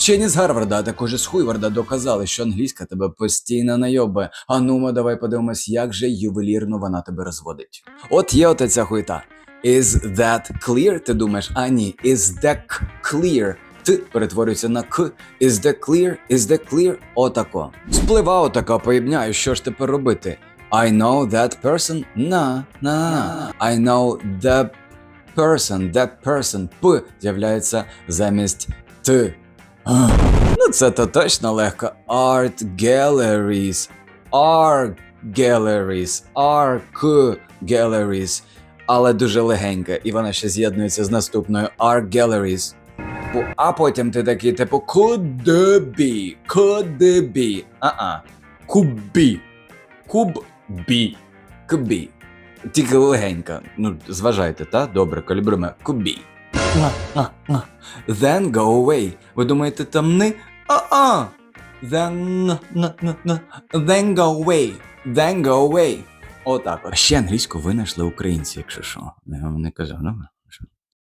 Вчені з Гарварда, а також із Хуйварда доказали, що англійська тебе постійно найобе. А нумо, давай подивимось, як же ювелірно вона тебе розводить. От є ота ця хуйта. Is that clear? Ти думаєш, а ні, is that clear? Т перетворюється на к. Is that clear? Is that clear? Отако. Сплива отака поїбня, і що ж тепер робити? I know that person. На, на, на. I know the person, that person. П з'являється замість Т. Ну, це то точно легко. Art galleries. Art galleries. Art galleries. Але дуже легенька, і вона ще з'єднується з наступною Art galleries. А потім ти такий, типу, could be, could be. А-а. Кубі. Куб-бі. Кубі. Тільки легенька. Ну, зважайте, та? Добре, калібруємо. Кубі. Then go away. Ви думаєте, там не? А-а. Then, then go away. Then go away. Отак. ще англійську винайшли українці, якщо що. Я вам не казав, ну?